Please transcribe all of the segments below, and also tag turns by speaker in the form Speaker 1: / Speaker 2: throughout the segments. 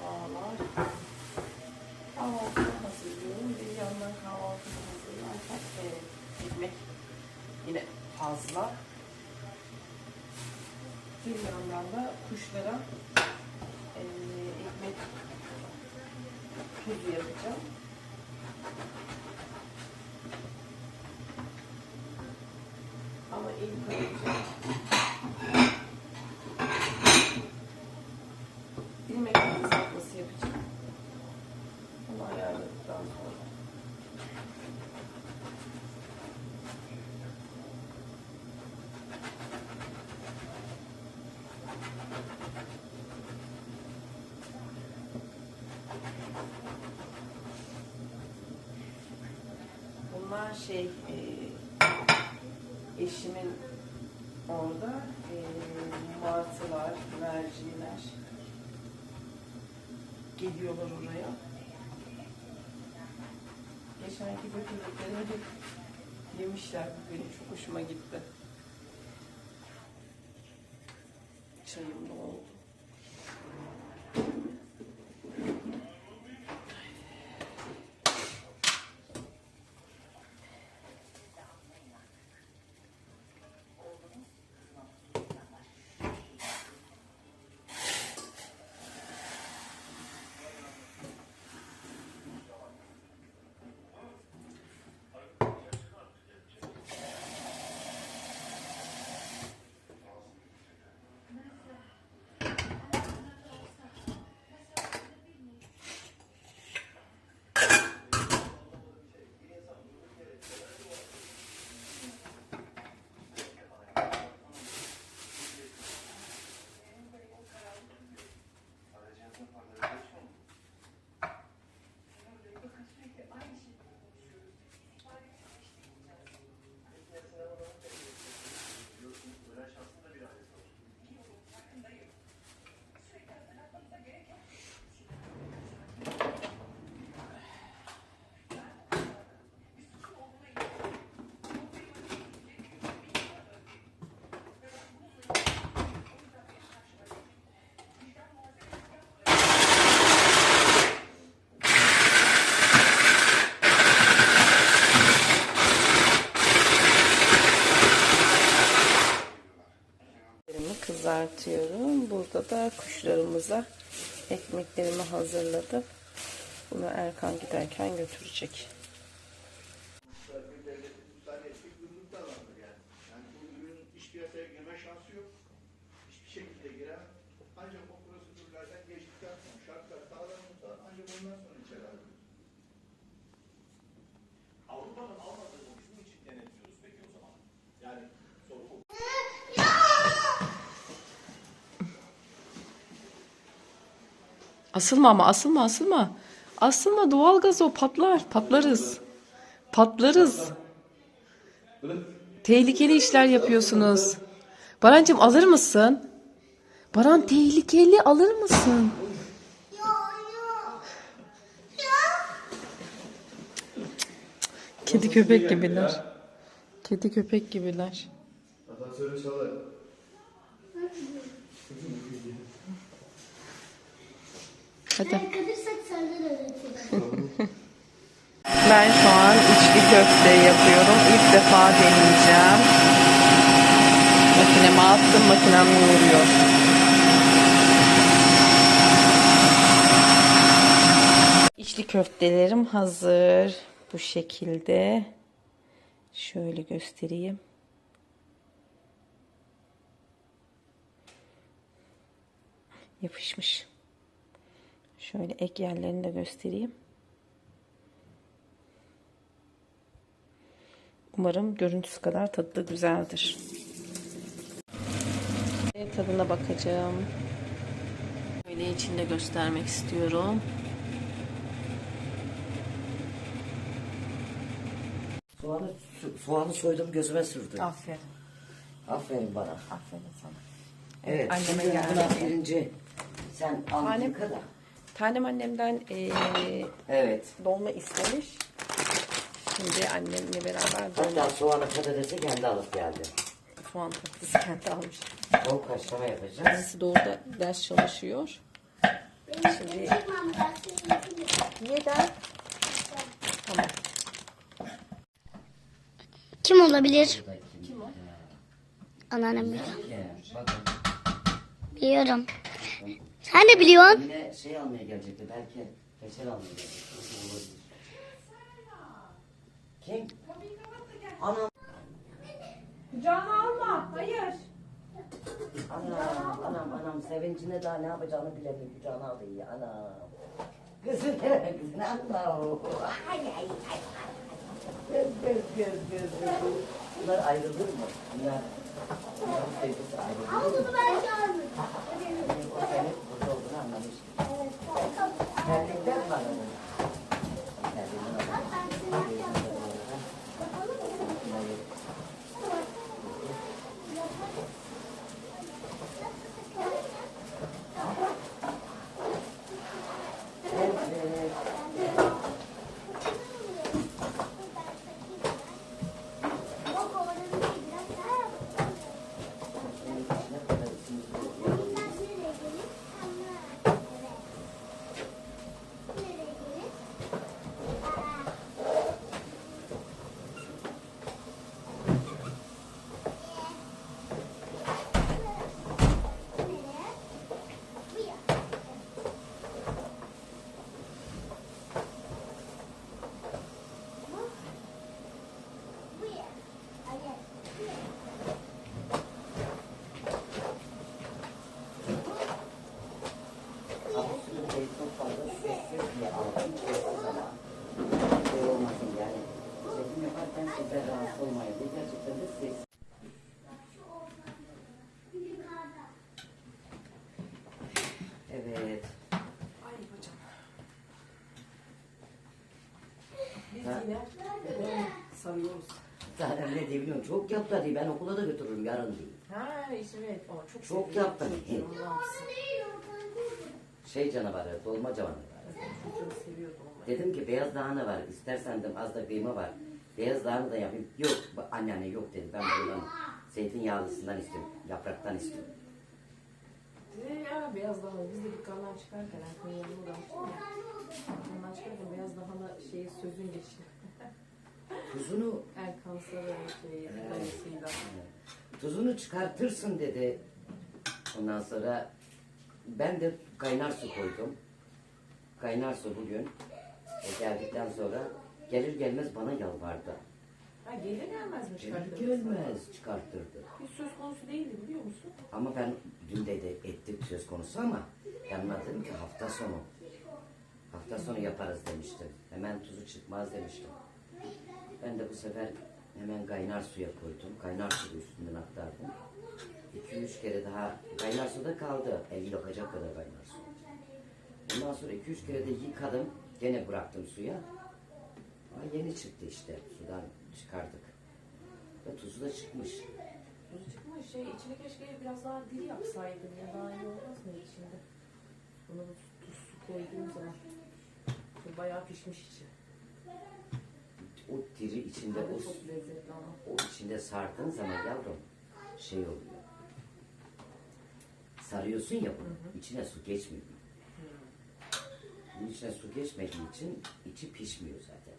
Speaker 1: sabahlar. Kahvaltımı hazırlıyorum. Bir yandan kahvaltımı hazırlarken e, ekmek yine fazla. Bir yandan da kuşlara e, ekmek tuzu yapacağım. Ama ilk önce dilim ekmek kızartması yapacağım. Onu ayarladıktan sonra. Bunlar şey e, eşimin orada e, martılar, merciler geliyorlar oraya. Geçenki götürdüklerimi yemişler. Benim çok hoşuma gitti. Çayım da oldu. Kızartıyorum. Burada da kuşlarımıza ekmeklerimi hazırladım. Bunu Erkan giderken götürecek.
Speaker 2: şekilde sonra içeri alınır.
Speaker 3: Avrupa'nın almadığı bu bizim için denetiyoruz peki o zaman? Yani soru bu.
Speaker 1: Asılma ama asılma asılma. Asılma doğalgaz o patlar. Patlarız. Patlarız. Tehlikeli işler yapıyorsunuz. Barancığım alır mısın? Baran tehlikeli alır mısın? Kedi köpek gibiler. Kedi köpek gibiler.
Speaker 2: Asansörü çalar.
Speaker 1: Hadi. Ben şu an içli köfte yapıyorum. İlk defa deneyeceğim. Makineme attım, makinem yoğuruyor. İçli köftelerim hazır. Bu şekilde. Şöyle göstereyim. Yapışmış. Şöyle ek yerlerini de göstereyim. Umarım görüntüsü kadar tadı da güzeldir. Tadına bakacağım. Böyle içinde göstermek istiyorum.
Speaker 4: Soğanı, so- soğanı soydum gözüme sürdüm.
Speaker 1: Aferin.
Speaker 4: Aferin bana.
Speaker 1: Aferin sana.
Speaker 4: Evet.
Speaker 1: anneme
Speaker 4: şimdi
Speaker 1: geldi.
Speaker 4: buna birinci sen Antika da.
Speaker 1: Tanem annemden eee,
Speaker 4: Evet.
Speaker 1: dolma istemiş. Şimdi annemle beraber dolma
Speaker 4: Hatta soğanı patatesi kendi alıp geldi.
Speaker 1: soğan tatlısı kendi almış.
Speaker 4: Tavuk haşlama yapacağız.
Speaker 1: Kendisi doğuda ders çalışıyor. Şimdi neden? Tamam.
Speaker 5: Kim olabilir?
Speaker 4: Kim o?
Speaker 5: Anneannem biliyor. Biliyorum. Sen de biliyorsun.
Speaker 4: yine şey almaya gelecekti. Belki peçel almaya gelecekti. Olabilir. Kim? Anam.
Speaker 1: Kucağına alma. Hayır.
Speaker 4: Anam, anam, anam. Sevincine daha ne yapacağını bilemiyor. Kucağına aldı iyi. Anam. Kızım kızım? Allah. Ay, ay, ay. Göz, göz, göz, göz. Bunlar ayrılır mı? Bunlar, sevgisi ayrılır mı?
Speaker 5: Ama bunu ben çağırmıyorum.
Speaker 1: Wow.
Speaker 4: Zaten ne diye biliyorum. Çok yaptı diye ben okula da götürürüm yarın diye.
Speaker 1: Ha işte evet. Ama çok
Speaker 4: Çok
Speaker 1: seviyorum çocuğum, ne yapsın?
Speaker 4: Şey canavarı, dolma canavarı.
Speaker 1: Çocuğum seviyor dolmayı.
Speaker 4: Dedim ki beyaz lahana var. İstersen dedim az da kıyma var. Beyaz lahana da yapayım. Yok bu- anneanne yok dedi. Ben bundan zeytinyağlısından istiyorum. Yapraktan istiyorum.
Speaker 1: Ee, ya beyaz lahana biz de dükkandan çıkarken Erkan'ın yanına uğramıştım ya. Dükkandan çıkarken beyaz lahana şeyi sözün geçti.
Speaker 4: Tuzunu
Speaker 1: Erkan Sarı'nın şeyi, dayısıyla.
Speaker 4: tuzunu çıkartırsın dedi. Ondan sonra ben de kaynar su koydum. Kaynar su bugün o geldikten sonra gelir gelmez bana yalvardı.
Speaker 1: Ha gelir gelmez mi
Speaker 4: Gelir
Speaker 1: çıkarttınız?
Speaker 4: gelmez çıkarttırdı.
Speaker 1: Hiç söz konusu değildi biliyor musun?
Speaker 4: Ama ben dün de, de ettik söz konusu ama yanına dedim ki hafta sonu. Hafta sonu yaparız demiştim. Hemen tuzu çıkmaz demiştim. Ben de bu sefer hemen kaynar suya koydum. Kaynar suyu üstünden aktardım. İki üç kere daha kaynar suda kaldı. El yakacak kadar kaynar su. Ondan sonra iki üç kere de yıkadım. Gene bıraktım suya. Ama yeni çıktı işte. Sudan çıkardık. Ve tuzu da çıkmış.
Speaker 1: Tuzu çıkmış şey içine keşke biraz daha diri yapsaydın ya daha iyi olmaz mı içinde? Bunu tuz su koyduğum zaman. Bayağı pişmiş içi.
Speaker 4: O diri içinde o. O içinde sardığın zaman yavrum şey oluyor. Sarıyorsun ya bunu. içine su geçmiyor. Bunun içine su geçmediği için içi pişmiyor zaten.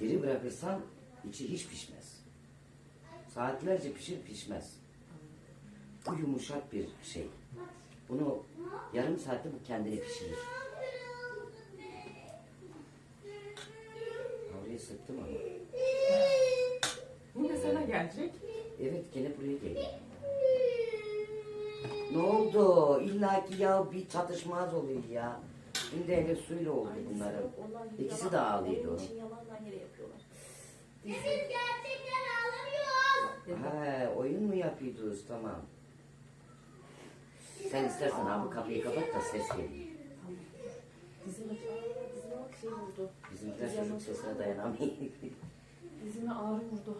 Speaker 4: Diri bırakırsan içi hiç pişmez. Saatlerce pişir pişmez. Bu yumuşak bir şey. Bunu yarım saatte bu kendini pişirir. Sıktım ama.
Speaker 1: Yine sana gelecek.
Speaker 4: Evet gene buraya geliyor. Ne oldu? İlla ki ya bir çatışmaz oluyor ya. Şimdi hele suyla oldu bunların. İkisi de ağlıyordu.
Speaker 1: İçin yalandan yere yapıyorlar.
Speaker 5: Biz gerçekten ağlamıyoruz.
Speaker 4: He, oyun mu yapıyordunuz? Tamam. Sen istersen abi kapıyı kapat da ses geliyor.
Speaker 1: Dizime, aa, dizime bak şey vurdu.
Speaker 4: Bizimkiler çocuk sesine dayanamıyor.
Speaker 1: Dizime ağrı vurdu.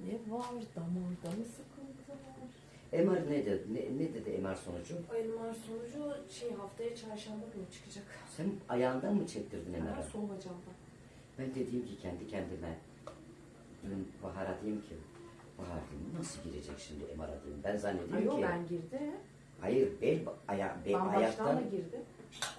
Speaker 1: Ne var? Damarda mı sıkıntı var?
Speaker 4: MR ne dedi? Ne, ne dedi MR sonucu?
Speaker 1: MR sonucu şey haftaya çarşamba günü çıkacak.
Speaker 4: Sen ayağından mı çektirdin MR'ı?
Speaker 1: sol bacağımda.
Speaker 4: Ben dediğim ki kendi kendime dün Bahar'a diyeyim ki Bahar nasıl girecek şimdi MR dedim. Ben zannediyorum
Speaker 1: yok
Speaker 4: ki.
Speaker 1: ben girdim.
Speaker 4: Hayır bel, aya, bel
Speaker 1: Ben baştan da
Speaker 4: ayaktan.
Speaker 1: girdim.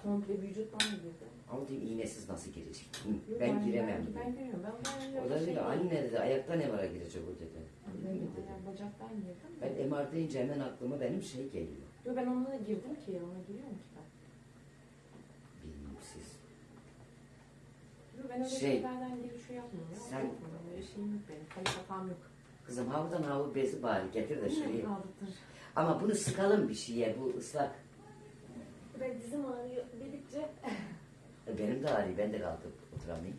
Speaker 1: Komple vücuttan da girdim.
Speaker 4: Ama dedim iğnesiz nasıl girecek? Hı,
Speaker 1: Yok,
Speaker 4: ben giremem
Speaker 1: Ben, ben giriyorum. Ben, ben
Speaker 4: O da
Speaker 1: şey
Speaker 4: dedi anne dedi ayaktan MR'a girecek o dedi.
Speaker 1: Ben,
Speaker 4: Ben mi dedim.
Speaker 1: bacaktan girdim.
Speaker 4: Ben MR deyince hemen aklıma benim şey geliyor.
Speaker 1: Yok ben onunla girdim ki ona giriyorum ki ben.
Speaker 4: Bilmiyorum siz.
Speaker 1: Yok ben öyle
Speaker 4: Şey,
Speaker 1: şeylerden girip şey yapmıyorum. Ya.
Speaker 4: sen-
Speaker 1: Yapmıyorum. Öyle şeyim yok benim. Kayıp hatam yok.
Speaker 4: Kızım havludan havlu bezi bari getir de şuraya. Ama bunu sıkalım bir şeye bu ıslak.
Speaker 1: Ben dizim ağrıyor dedikçe.
Speaker 4: E, Benim de ağrıyor ben de kalkıp oturamayayım.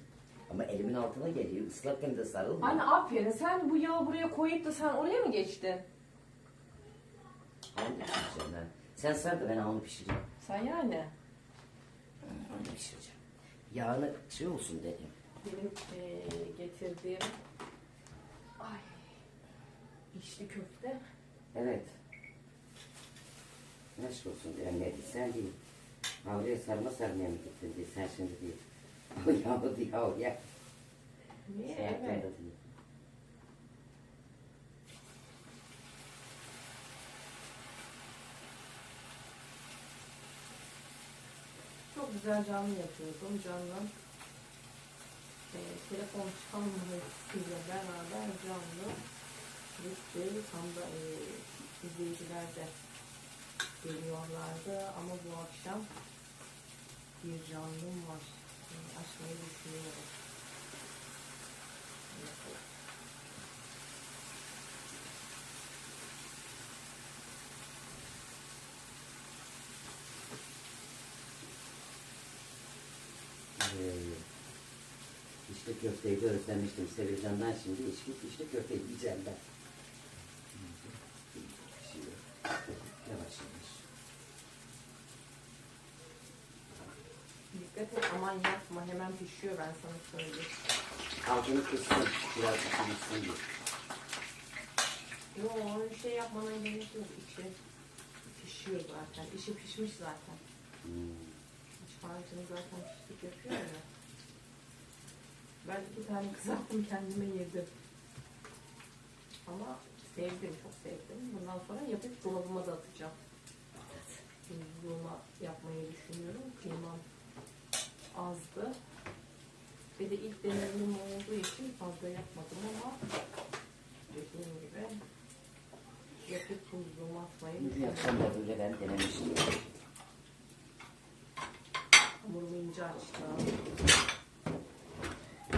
Speaker 4: Ama elimin altına geliyor ıslakken de sarılma.
Speaker 1: Anne aferin sen bu yağı buraya koyup da sen oraya mı geçtin?
Speaker 4: Onu pişireceğim ben. Sen sar da ben onu pişireceğim.
Speaker 1: Sen yani.
Speaker 4: Onu pişireceğim. Yağını şey olsun dedim.
Speaker 1: Benim eee getirdiğim ay içli köfte.
Speaker 4: Evet. Aşk olsun ne sen değil. Havluya sarma sarmaya mı gittin diye sen şimdi değil. Yağlı diye havluya.
Speaker 1: Niye?
Speaker 4: Şey yaptın
Speaker 1: Evet. Çok güzel canlı yapıyordum. Canlı eee telefon çıkanmasıyla beraber canlı gitti. Tam da eee izleyiciler de geliyorlardı ama bu akşam bir canlım var. Yani açmayı düşünüyorum.
Speaker 4: Ee, işte köfteyi de özlemiştim. Sevilcan'dan şimdi içki işte köfte yiyeceğim ben. Pişiyor. Yavaş yavaş.
Speaker 1: Dikkat et aman yapma hemen pişiyor ben sana söyleyeyim.
Speaker 4: Altını kıssın. Biraz pişirsin diye.
Speaker 1: Yok öyle şey yapmana gerek yok. İçi pişiyor zaten. İçi pişmiş zaten.
Speaker 4: Hmm.
Speaker 1: İç harcını zaten piştik yapıyor ya. Ben iki tane kızarttım kendime yedim. Ama sevdim, çok sevdim. Bundan sonra yapıp dolabıma da atacağım. Buzluğuma yapmayı düşünüyorum. Kıymam azdı. Ve de ilk deneyimim olduğu için fazla yapmadım ama dediğim gibi yapıp buzluğuma atmayı düşünüyorum.
Speaker 4: yapsam da böyle ben denemiştim.
Speaker 1: Hamurumu ince açtım.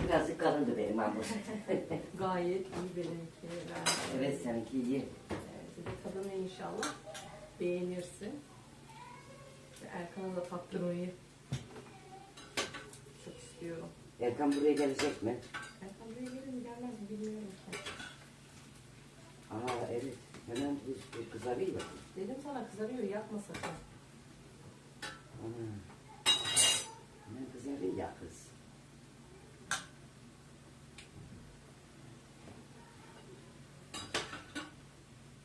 Speaker 4: Birazcık kalındı benim hamur.
Speaker 1: Gayet iyi benimki. Ben,
Speaker 4: evet seninki iyi.
Speaker 1: Evet, bir tadını inşallah beğenirsin. Erkan'a da tattırmayı çok istiyorum.
Speaker 4: Erkan buraya gelecek mi?
Speaker 1: Erkan buraya gelir mi gelmez mi bilmiyorum.
Speaker 4: Aa evet. Hemen bu kızarıyor.
Speaker 1: Dedim sana kızarıyor yapma sakın.
Speaker 4: Ana. Hemen kızarıyor ya kız.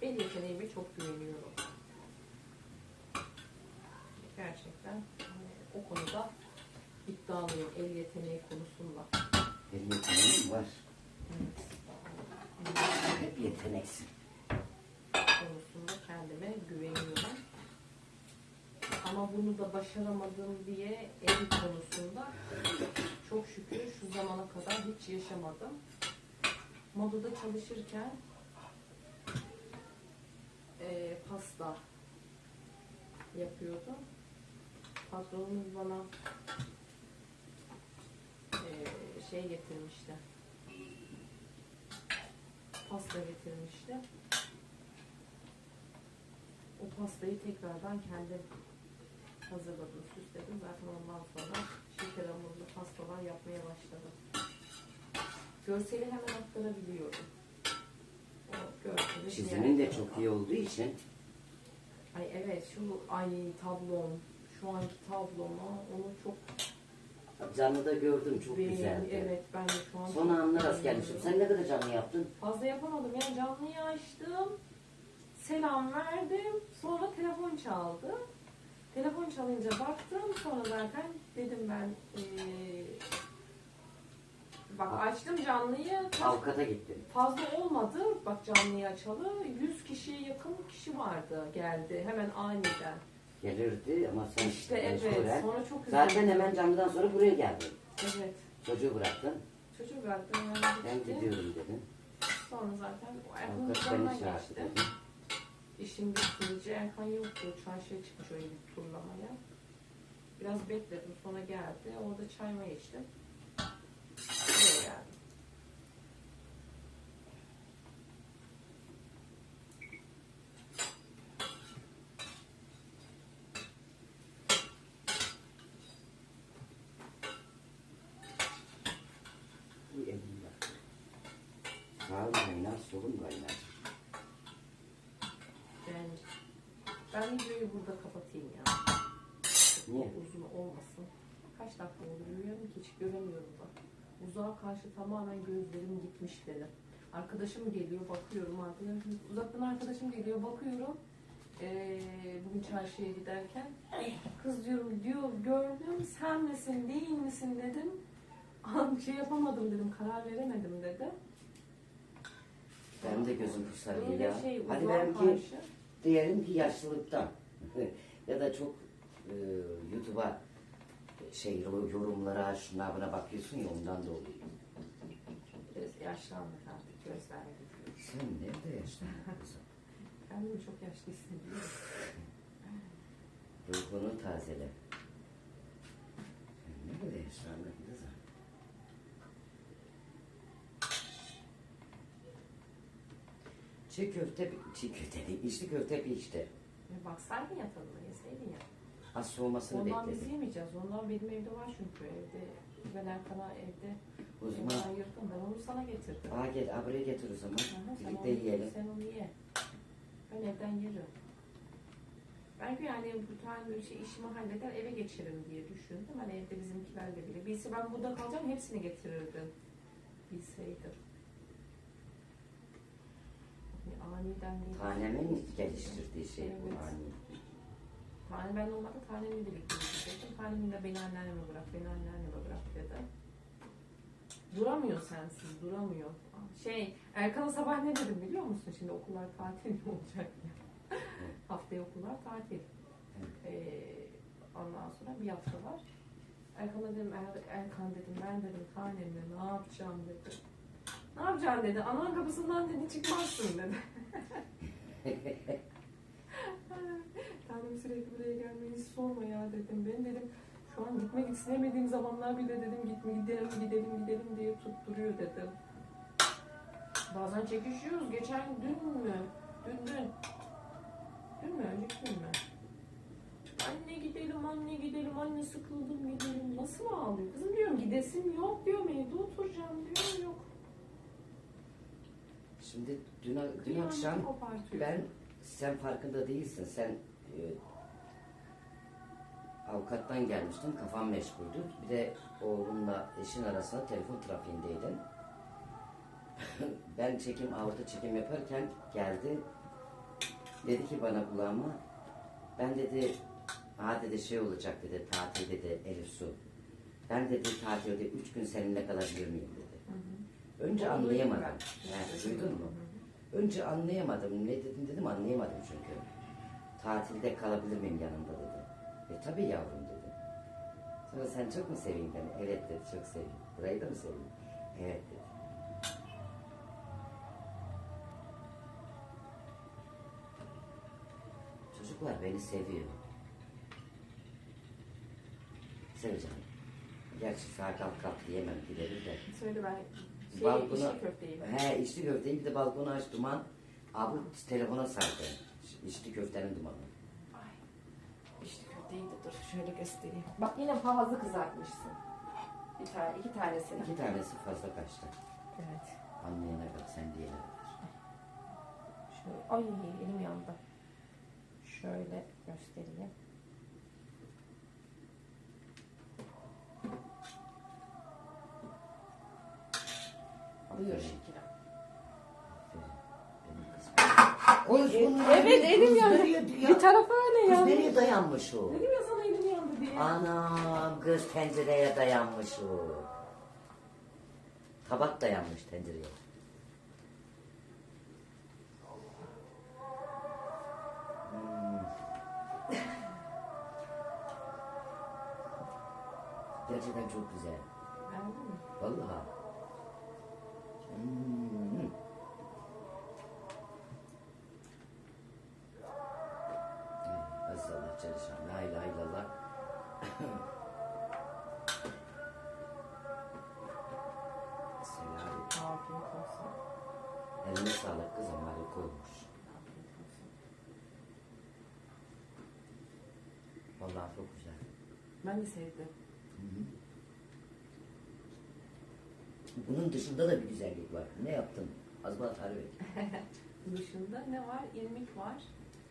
Speaker 1: El yeteneğime çok güveniyorum. Gerçekten hani o konuda iddialıyım el yeteneği konusunda.
Speaker 4: Benim yeteneğim var.
Speaker 1: Evet.
Speaker 4: Hep yeteneksin.
Speaker 1: konusunda kendime güveniyorum. Ama bunu da başaramadım diye ev konusunda çok şükür şu zamana kadar hiç yaşamadım. Modada çalışırken eee, pasta yapıyordum. Patronumuz bana şey getirmişti. Pasta getirmişti o pastayı tekrardan kendim hazırladım, süsledim. Zaten ondan sonra şeker hamurlu pastalar yapmaya başladım. Görseli hemen aktarabiliyorum. O görseli
Speaker 4: Çizimin de çok iyi olduğu için
Speaker 1: Ay evet şu ay tablom, şu anki tabloma onu çok
Speaker 4: canlıda gördüm çok
Speaker 1: beğendim.
Speaker 4: güzeldi.
Speaker 1: Evet ben de şu an
Speaker 4: Son anına rast gelmişim. Sen ne kadar canlı yaptın?
Speaker 1: Fazla yapamadım ya canlıyı açtım. Selam verdim. Sonra telefon çaldı. Telefon çalınca baktım. Sonra zaten dedim ben eee, Bak açtım canlıyı.
Speaker 4: Avukata gittim.
Speaker 1: Fazla olmadı. Bak canlıyı açalı. 100 kişiye yakın kişi vardı geldi. Hemen aniden.
Speaker 4: Gelirdi ama sen
Speaker 1: İşte evet.
Speaker 4: mecburen-
Speaker 1: Sonra çok
Speaker 4: Zaten
Speaker 1: üzüldüm.
Speaker 4: hemen camdan sonra buraya geldin.
Speaker 1: Evet.
Speaker 4: Çocuğu bıraktın.
Speaker 1: Çocuk bıraktım.
Speaker 4: Ben
Speaker 1: gitti.
Speaker 4: gidiyorum dedim.
Speaker 1: Sonra zaten o Erkan'ın
Speaker 4: Avukat çağırdı
Speaker 1: geçti.
Speaker 4: dedim.
Speaker 1: İşim bitince Erkan yoktu. Çarşıya çıkmış öyle bir turlamaya. Biraz bekledim. Sonra geldi. Orada çay mı içtim. Buraya
Speaker 4: Sağım kaynar, kaynar.
Speaker 1: Ben, ben videoyu burada kapatayım ya.
Speaker 4: Niye?
Speaker 1: Uzun olmasın. Kaç dakika oldu bilmiyorum ki hiç göremiyorum da. Uzağa karşı tamamen gözlerim gitmiş dedi. Arkadaşım geliyor bakıyorum arkadaşım. Uzaktan arkadaşım geliyor bakıyorum. Ee, bugün çarşıya giderken kız diyorum diyor gördüm sen misin değil misin dedim. Şey yapamadım dedim karar veremedim dedi.
Speaker 4: Benim de gözüm kısar
Speaker 1: Böyle
Speaker 4: ya.
Speaker 1: şey
Speaker 4: Hadi benimki
Speaker 1: karşı.
Speaker 4: diyelim ki yaşlılıktan. ya da çok e, YouTube'a şey yorumlara şuna buna bakıyorsun ya ondan da oluyor.
Speaker 1: Biraz yaşlandık artık gözler.
Speaker 4: Sen nerede yaşlandın kızım?
Speaker 1: Kendimi çok yaşlı hissediyorum.
Speaker 4: Ruhunu tazele. Sen nerede yaşlandın kızım? Çiğ köfte, çiğ köfte değil, içli köfte bir işte.
Speaker 1: Ya baksaydın ya tadına yeseydin ya.
Speaker 4: Az soğumasını
Speaker 1: Ondan biz
Speaker 4: bekledim.
Speaker 1: yemeyeceğiz. Ondan benim evde var çünkü evde. Ben Erkan'a evde
Speaker 4: O zaman
Speaker 1: ayırdım. Ben onu sana getirdim.
Speaker 4: Aa gel, aa, buraya getir o zaman.
Speaker 1: Aha, sen,
Speaker 4: Birlikte
Speaker 1: onu,
Speaker 4: yiyelim.
Speaker 1: sen onu ye. Ben evden yerim. Belki yani bu tane böyle şey işimi halleder eve geçerim diye düşündüm. Hani evde bizimkilerle bile. Bilse ben burada kalacağım hepsini getirirdim. Bilseydim. Yani aniden değil.
Speaker 4: Tanemin geliştirdiği şey bu
Speaker 1: Evet.
Speaker 4: ani.
Speaker 1: Tane ben olmadı tanemle birlikte gidecektim. Tanemin de beni anneanneme bırak, beni anneanneme bırak dedi. Duramıyor sensiz, duramıyor. Şey, Erkan'a sabah ne dedim biliyor musun? Şimdi okullar tatil olacak ya. Haftaya okullar tatil. Ee, ondan sonra bir hafta var. Erkan'a dedim, er, Erkan dedim, ben dedim tanemle ne yapacağım dedim. Ne yapacaksın dedi, anan kapısından dedi çıkmazsın dedi. Tanem sürekli buraya gelmeyi hiç sorma ya dedim. Ben dedim şu an gitmek istemediğim zamanlar bile dedim gitme gidelim gidelim gidelim diye tutturuyor dedim. Bazen çekişiyoruz. Geçen dün mü? Dün dün. Dün mü? Önceki gün mü? Anne gidelim, anne gidelim, anne sıkıldım gidelim. Nasıl ağlıyor? Kızım diyorum gidesim yok diyorum evde oturacağım diyorum yok.
Speaker 4: Şimdi dün, dün
Speaker 1: Kıyameti
Speaker 4: akşam ben sen farkında değilsin. Sen e, avukattan gelmiştin. Kafam meşguldü. Bir de oğlumla eşin arasında telefon trafiğindeydin. ben çekim, aorta çekim yaparken geldi. Dedi ki bana kulağıma ben dedi ha dedi şey olacak dedi tatil dedi Elif Su. Ben dedi tatilde üç gün seninle kalabilir miyim dedi.
Speaker 1: Hı hı.
Speaker 4: Önce anlayamadım. He, duydun mu?
Speaker 1: Hı hı.
Speaker 4: Önce anlayamadım. Ne dedim dedim anlayamadım çünkü. Tatilde kalabilir miyim yanında dedi. E tabii yavrum dedi. Sonra sen çok mu seveyim beni? Evet dedi çok seveyim. Burayı da mı seveyim? Evet dedi. Çocuklar beni seviyor. Seveceğim. Gerçi sağ kalk kalk diyemem giderim de.
Speaker 1: Söyle ben şey,
Speaker 4: Balkona-
Speaker 1: içli.
Speaker 4: He içli köfteyi bir de balkonu aç duman. Abi telefona sardı. İçli köftenin dumanı.
Speaker 1: Ay. İşte köfteyi de dur şöyle göstereyim. Bak yine fazla kızartmışsın. Bir tane, iki tanesini.
Speaker 4: İki tanesi fazla kaçtı.
Speaker 1: Evet.
Speaker 4: Anlayana bak sen kadar.
Speaker 1: Şöyle, ay elim yandı. Şöyle göstereyim. Buyur
Speaker 4: Aferin,
Speaker 1: şekerim.
Speaker 4: aferin. Benim kızım. Konuş bunu.
Speaker 1: Evet elim yandı.
Speaker 4: nereye-
Speaker 1: Bir
Speaker 4: ya,
Speaker 1: tarafı öyle
Speaker 4: Kız
Speaker 1: yandı.
Speaker 4: nereye dayanmış o?
Speaker 1: Dedim ya sana elim yandı diye.
Speaker 4: Anam kız pencereye dayanmış o. Tabak da yanmış tencereye. Hmm. Gerçekten çok güzel.
Speaker 1: Beğendin mi?
Speaker 4: Vallahi. Hmm. Aziz Allah çalışan. La ilahe illallah. Selam.
Speaker 1: Afiyet olsun.
Speaker 4: Eline sağlık kızım. Harika olmuş. Vallahi çok güzel.
Speaker 1: Ben de sevdim.
Speaker 4: Bunun dışında da bir güzellik var. Ne yaptın? Az bana tarif et.
Speaker 1: Dışında ne var? İrmik var.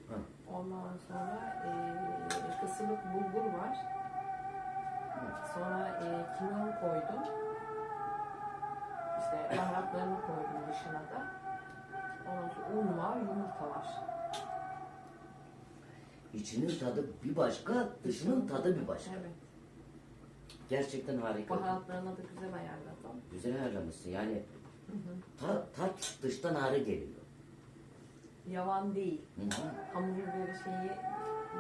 Speaker 4: Ha.
Speaker 1: Ondan sonra eee kısırlık bulgur var. Sonra eee kimyon koydum. İşte baharatlarını koydum dışına da. Ondan sonra un var, yumurta var.
Speaker 4: İçinin tadı bir başka, dışının tadı bir başka.
Speaker 1: Evet.
Speaker 4: Gerçekten harika.
Speaker 1: Baharatlarını da güzel ayarladım.
Speaker 4: Güzel ayarlamışsın. Yani
Speaker 1: Hı hı.
Speaker 4: ta, tat dıştan ağrı geliyor.
Speaker 1: Yavan değil.
Speaker 4: Hı hı.
Speaker 1: Böyle şeyi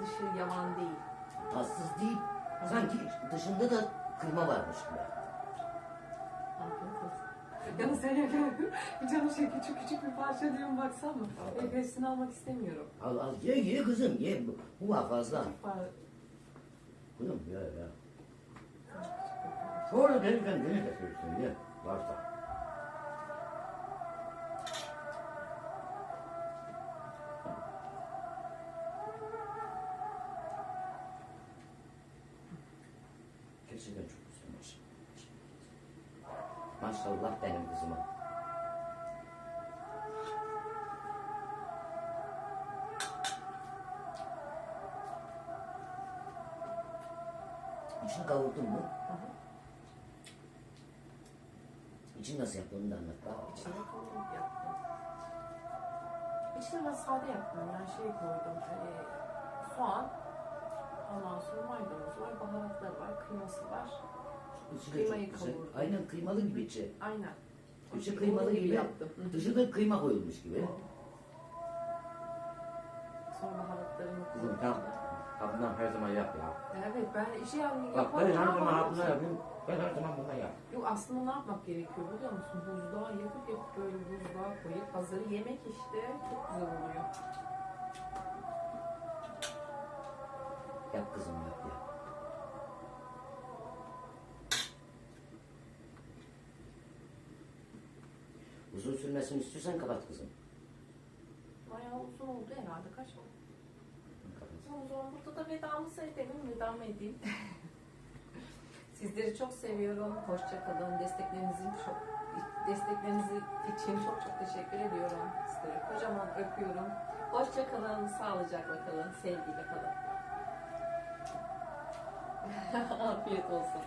Speaker 1: dışı yavan değil.
Speaker 4: Tatsız değil. Sanki dışında da kıyma varmış gibi.
Speaker 1: Afiyet olsun. Yalnız sen yerken bir canım şey küçük küçük bir parça diyorum baksana.
Speaker 4: Al, al.
Speaker 1: Hepsini almak istemiyorum.
Speaker 4: Al al ye ye kızım ye. Bu, bu var fazla.
Speaker 1: Par
Speaker 4: Kızım ye ye. Sonra gelirken beni getirirsin ye. Varsa. Gerçekten çok güzel. Maşallah benim kızıma. İçini kavurdun mu?
Speaker 1: Hı hı.
Speaker 4: İçini nasıl onu da anlat.
Speaker 1: İçine kavurma yaptım. İçine ben sade yaptım. Yani şey koydum. Hani soğan, ondan sonra maydanoz var, baharatları var, kıyması var.
Speaker 4: İçi de
Speaker 1: Kıymayı
Speaker 4: çok güzel.
Speaker 1: kavurdum.
Speaker 4: Aynen kıymalı gibi içi.
Speaker 1: Aynen.
Speaker 4: İçi kıymalı gibi.
Speaker 1: yaptım.
Speaker 4: Dışı da kıyma koyulmuş gibi.
Speaker 1: Sonra baharatlarını
Speaker 4: Kızım
Speaker 1: koydum.
Speaker 4: tamam. Ablam her zaman yap ya.
Speaker 1: Evet ben işi yani
Speaker 4: Bak ben her zaman
Speaker 1: ama-
Speaker 4: ablam yapayım. Ben her zaman bundan yap.
Speaker 1: Yok aslında ne yapmak gerekiyor biliyor musun? Buzluğa yapıp yapıp böyle buzluğa koyup hazır yemek işte çok güzel oluyor.
Speaker 4: Yap kızım yap ya. Uzun sürmesini istiyorsan kapat kızım.
Speaker 1: Bayağı uzun oldu herhalde kaç oldu? O zaman burada da vedamızı edelim, vedamı edeyim. Sizleri çok seviyorum. Hoşça kalın. Desteklerinizin çok destekleriniz için çok çok teşekkür ediyorum. Sizleri kocaman öpüyorum. Hoşça kalın, sağlıcakla kalın, sevgiyle kalın. Afiyet olsun.